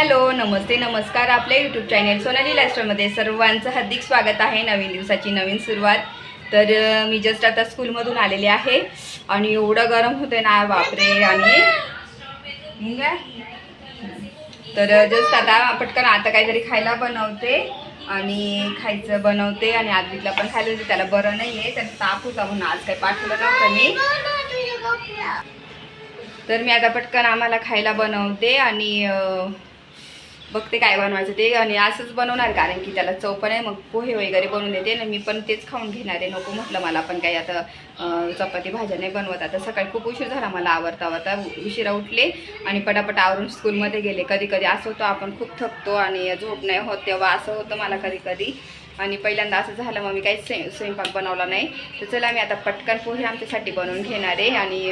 Hello नमस्ते नमस्कार आपल्या YouTube channel Sonali लायस्टरमध्ये सर्वांचं हार्दिक स्वागत आहे नवीन दिवसाची नवीन सुरुवात. तर मी जस्ट आता स्कूलमधून आलेले आहे आणि एवढं गरम होते ना बापरे आणि तर जस्ट आता पटकन आता काहीतरी खायला बनवते आणि खायचं बनवते आणि आदवीतला पण खायला होते त्याला बरं नाही आहे त्याचा ताप होता म्हणून आज काही पाठवलं नव्हतं मी. तर मी आता पटकन आम्हाला खायला बनवते आणि बघते काय बनवायचं ते आणि असंच बनवणार कारण की त्याला चव पण आहे मग पोहे वगैरे बनवून देते आणि मी पण तेच खाऊन घेणार आहे. नको म्हटलं मला पण काही आता चपाती भाज्या नाही बनवत. आता सकाळी खूप उशीर झाला मला आवडता आवरता उशिरा उठले आणि पटापट आवरून स्कूलमध्ये गेले. कधी कधी असं होतं आपण खूप थकतो आणि झोप नाही होत तेव्हा असं होतं मला कधी कधी. आणि पहिल्यांदा असं झालं मग मी काहीच स्वयं स्वयंपाक बनवला नाही. तर चला मी आता पटकन पोहे आमच्यासाठी बनवून घेणार आहे आणि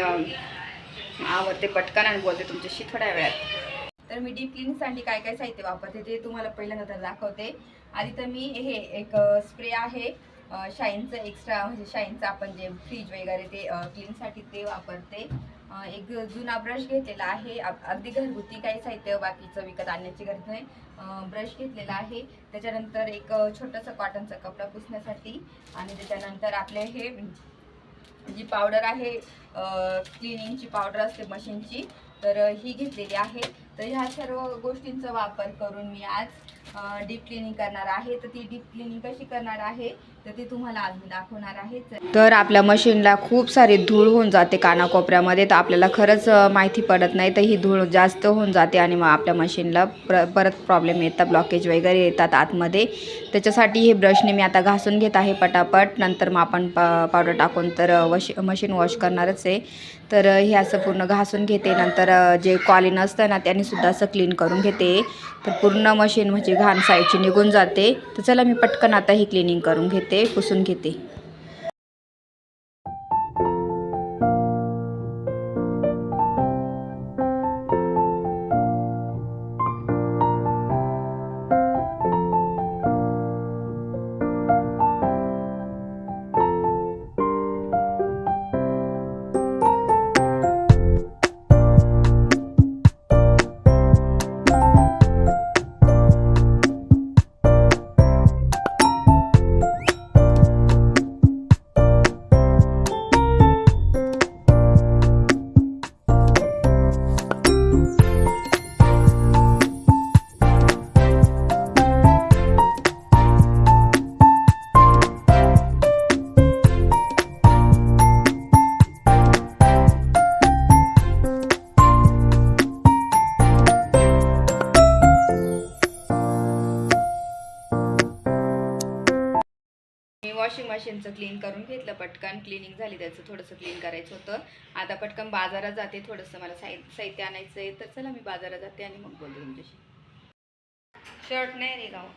आवडते पटकन आणि बोलते तुमच्याशी थोड्या वेळात. तर मी डीप क्लिनिंगसाठी काय काय साहित्य वापरते ते तुम्हाला पहिल्यांदा तर दाखवते. आधी तर मी हे एक स्प्रे आहे शाईनचं एक्स्ट्रा म्हणजे शाईनचं आपण जे फ्रीज वगैरे ते क्लीनसाठी ते वापरते. एक जुना ब्रश घेतलेला आहे. अगदी घरगुती काही साहित्य बाकीचं विकत आणण्याची गरज नाही. ब्रश घेतलेला आहे. त्याच्यानंतर एक छोटंसं कॉटनचा कपडा पुसण्यासाठी आणि त्याच्यानंतर आपले हे जी पावडर आहे क्लिनिंगची पावडर असते मशीनची तर ही घेतलेली आहे. तर ह्या सर्व गोष्टींचा वापर करून मी आज डीप क्लिनिंग करणार आहे. तर ती डीप क्लिनिंग कशी करणार आहे? तर ते तुम्हाला आज मी दाखवणार आहे तर आपल्या मशीनला खूप सारी धूळ होऊन जाते कानाकोपऱ्यामध्ये तर आपल्याला खरंच माहिती पडत नाही तर ही धूळ जास्त होऊन जाते आणि मग आपल्या मशीनला प्र परत प्रॉब्लेम येतात ब्लॉकेज वगैरे येतात आतमध्ये. त्याच्यासाठी हे ब्रशने मी आता घासून घेत आहे पटापट. नंतर मग आपण प पावडर टाकून तर वॉश मशीन वॉश करणारच आहे. तर हे असं पूर्ण घासून घेते. नंतर जे कॉलिन असतं ना त्याने सुद्धा असं क्लीन करून घेते. तर पूर्ण मशीन म्हणजे घाण साईडची निघून जाते. तर चला मी पटकन आता ही क्लिनिंग करून घेते पुसून घेते. मी क्लीन करून घेतलं. पटकन क्लिनिंग झाली त्याचं थोडंसं क्लीन करायचं होतं. आता पटकन बाजारात जाते थोडंसं. मला साहि साहित्य आणायचं आहे तर चला मी बाजारात जाते आणि मग बोलते तुमच्याशी. शर्ट नाही रे गाव.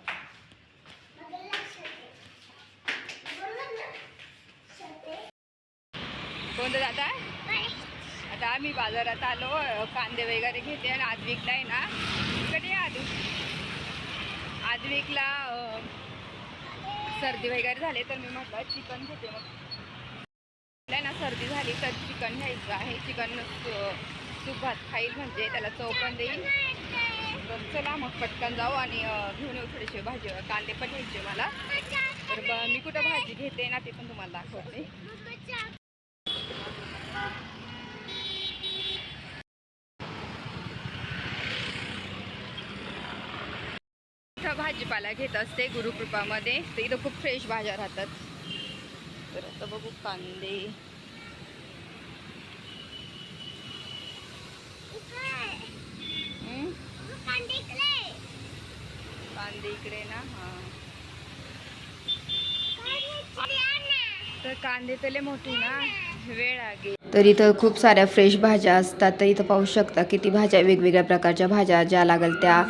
कोणतं दादा? आता आम्ही बाजारात आलो. कांदे वगैरे घेते आणि आदविकला आहे ना. इकडे आदू आदविकला सर्दी वगैरे झाली तर मी म्हटलं चिकन घेते. मग नाही ना सर्दी झाली तर चिकन घ्यायचं आहे. चिकन सूप भात खाईल म्हणजे त्याला चव पण देईल. तर चला मग पटकन जाऊ आणि घेऊन येऊ थोडेसे भाजी कांदे पण घ्यायचे मला. तर मी कुठं भाजी घेते ना ते पण तुम्हाला दाखवते इथं भाजीपाला घेत असते गुरुकृपामध्ये. तर इथं खूप फ्रेश भाज्या राहतात. तर आता बघू कांदे. कांदे इकडे ना हा. तर कांदे तले मोठी ना. वेळ आगे तर इथं खूप साऱ्या फ्रेश भाज्या असतात. तर इथं पाहू शकता किती भाज्या वेगवेगळ्या प्रकारच्या भाज्या ज्या लागेल त्या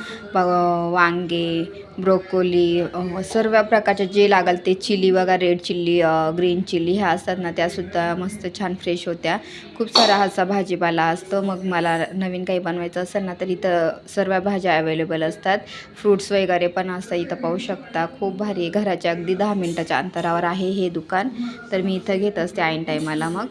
वांगे ब्रोकोली सर्व प्रकारच्या जे लागेल ते चिली बघा रेड चिल्ली ग्रीन चिल्ली ह्या असतात ना त्यासुद्धा मस्त छान फ्रेश होत्या. खूप सारा असा भाजीपाला असतो. मग मला नवीन काही बनवायचं असेल ना तर इथं सर्व भाज्या अवेलेबल असतात. फ्रूट्स वगैरे पण असतात इथं पाहू शकता. खूप भारी घराच्या अगदी दहा मिनटाच्या अंतरावर आहे हे दुकान. तर मी इथं घेत असते ऐन टायमाला मग.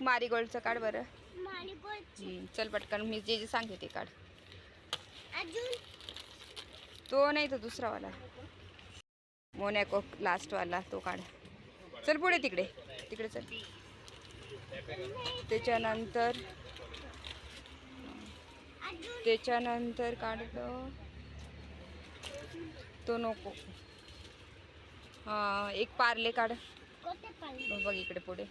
मारीगोल्डचं काढ बरं. हम्म, चल पटकन मी जे जे सांगते ते काढ. अजून? तो नाही तो दुसरावाला. मोनॅको लास्टवाला तो काढ. चल पुढे तिकडे तिकडे चल. त्याच्यानंतर अजून? त्याच्यानंतर काढलं तो. नको. हा एक पार्ले काढ. कोणते बघ इकडे पुढे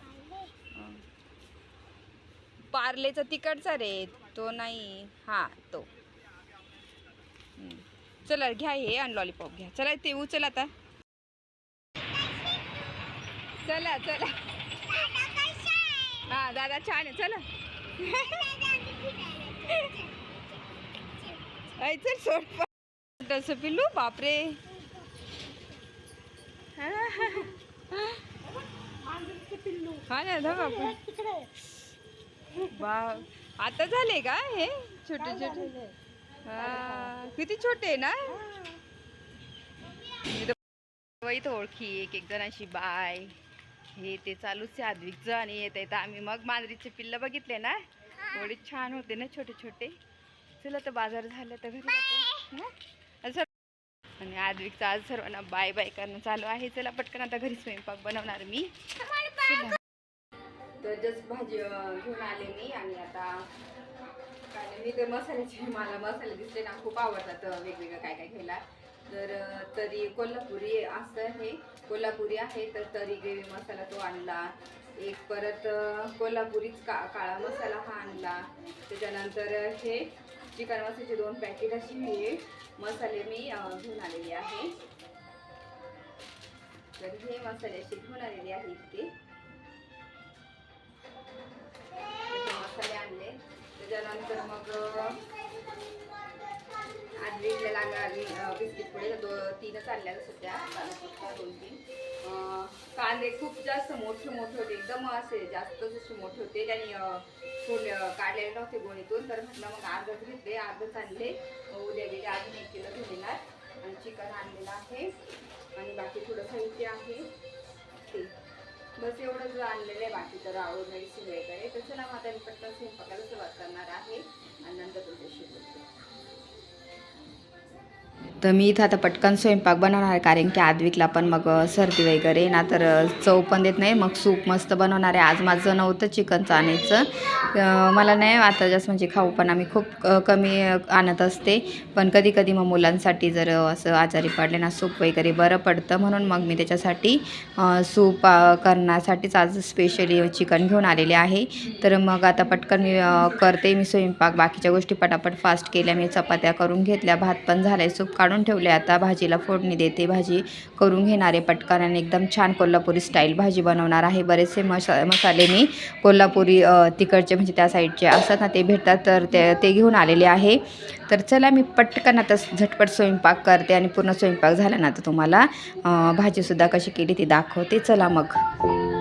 पाहिले हा. पार्लेचा तिकडचा रे. तो नाही. हा तो. चला घ्या हे आणि लॉलीपॉप घ्या. चला ते उचल आता. चला चला. हा दादा छान आहे. चला. ऐ चल सोड. तसं पिल्लू बापरे. हा ना बापरे. बा आता झाले का हे? छोटे छोटे? हा. किती छोटे ना? इथं ओळखी एक एक जणांशी बाय. हे ते चालूच आहे आद्विकचं आणि येत येतं आम्ही. मग मांजरीचे पिल्लं बघितले ना? एवढे छान होते ना छोटे छोटे. चला तर बाजार झालं तर घरी जातो? असं आणि आद्विकचं आज सर्वांना बाय बाय करणं चालू आहे. चला पटकन आता घरी स्वयंपाक बनवणार मी. तर जस्ट भाजी घेऊन आले मी आणि आता काय मी तर मसाल्याचे मला मसाले दिसले ना खूप आवडतात वेगवेगळं काय काय घ्यायला. तर तरी कोल्हापुरी असं हे कोल्हापुरी आहे तर तरी ग्रेव्ही मसाला तो आणला. एक परत कोल्हापुरीच का काळा मसाला हा आणला. त्याच्यानंतर हे चिकन मसाल्याचे दोन पॅकेट असे हे मसाले मी घेऊन आलेले आहे. तर हे मसाले असे घेऊन आलेले आहे इतके. त्याच्यानंतर मग आधी लागली बिस्किट पुढे दो तीनच आणल्या सध्या दोन तीन. कांदे खूप जास्त मोठे मोठे होते एकदम असे जास्त जसे मोठे होते त्यांनी अं, फुल काढलेले नव्हते गोणीतून तर म्हटलं मग अर्धच घेतले अर्धच आणले उद्या गेले अजून एक किलो घेणार. आणि चिकन आणलेलं आहे. आणि बाकी थोडं साहित्य आहे. ते. बस एवढंच आणलेलं आहे बाकी तर आवड मेडिसिन वगैरे तर चला मग आता मी पटकन स्वयंपाकाला सुरुवात करणार आहे. तर मी इथं आता पटकन स्वयंपाक बनवणार आहे कारण की आदविकला पण मग सर्दी वगैरे ना तर चव पण देत नाही. मग सूप मस्त बनवणार आहे. आज माझं नव्हतं चिकनचं आणायचं. मला नाही आता जास्त म्हणजे खाऊ पण आम्ही खूप कमी आणत असते. पण कधी कधी मग मुलांसाठी जर असं आजारी पडले ना सूप वगैरे बरं पडतं. म्हणून मग मी त्याच्यासाठी सूप करण्यासाठीच आज स्पेशली चिकन घेऊन आलेले आहे. तर मग आता पटकन मी करते. मी स्वयंपाक बाकीच्या गोष्टी पटापट फास्ट केल्या. मी चपात्या करून घेतल्या. भात पण झालाय सूप काढून ठेवले. आता भाजीला फोडणी देते. भाजी करून घेणारे पटकन आणि एकदम छान कोल्हापुरी स्टाईल भाजी बनवणार आहे. बरेचसे मसा मसाले मी कोल्हापुरी तिकडचे म्हणजे त्या साईडचे असतात ना ते भेटतात. तर ते ते घेऊन आलेले आहे. तर चला मी पटकन आता झटपट स्वयंपाक करते आणि पूर्ण स्वयंपाक झाला ना तर तुम्हाला भाजीसुद्धा कशी केली ती दाखवते. चला मग.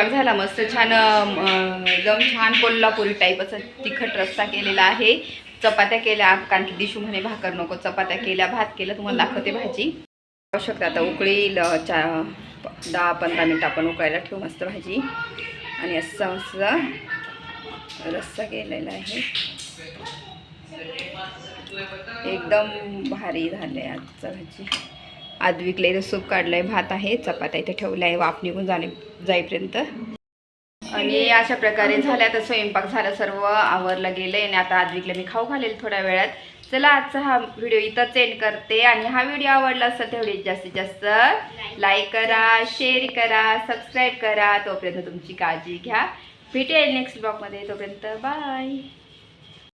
स्वयंपाक झाला मस्त छान एकदम छान कोल्हापुरी टाईप असं तिखट रस्सा केलेला आहे. चपात्या केल्या कारण की दिशू म्हणे भाकर नको चपात्या केल्या भात केलं तुम्हाला दाखवते भाजी. पाहू शकता आता उकळी चा दहा पंधरा मिनटं आपण उकळायला ठेवू मस्त भाजी. आणि असं मस्त रस्सा केलेला आहे. एकदम भारी झाले आजचा भाजी. आदविकला इथं सूप काढलंय भात आहे चपात्या इथं ठेवलं आहे वाफ निघून जाणे जाईपर्यंत. आणि अशा प्रकारे झाल्या आता स्वयंपाक झाला सर्व आवरलं गेलंय आणि आता आदविकला मी खाऊ घालेल थोड्या वेळात. चला आजचा हा व्हिडिओ इथंच एंड करते आणि हा व्हिडिओ आवडला असेल तेवढे जास्तीत जास्त लाईक करा शेअर करा सबस्क्राईब करा. तोपर्यंत तुमची काळजी घ्या. भेटेल नेक्स्ट ब्लॉगमध्ये तोपर्यंत बाय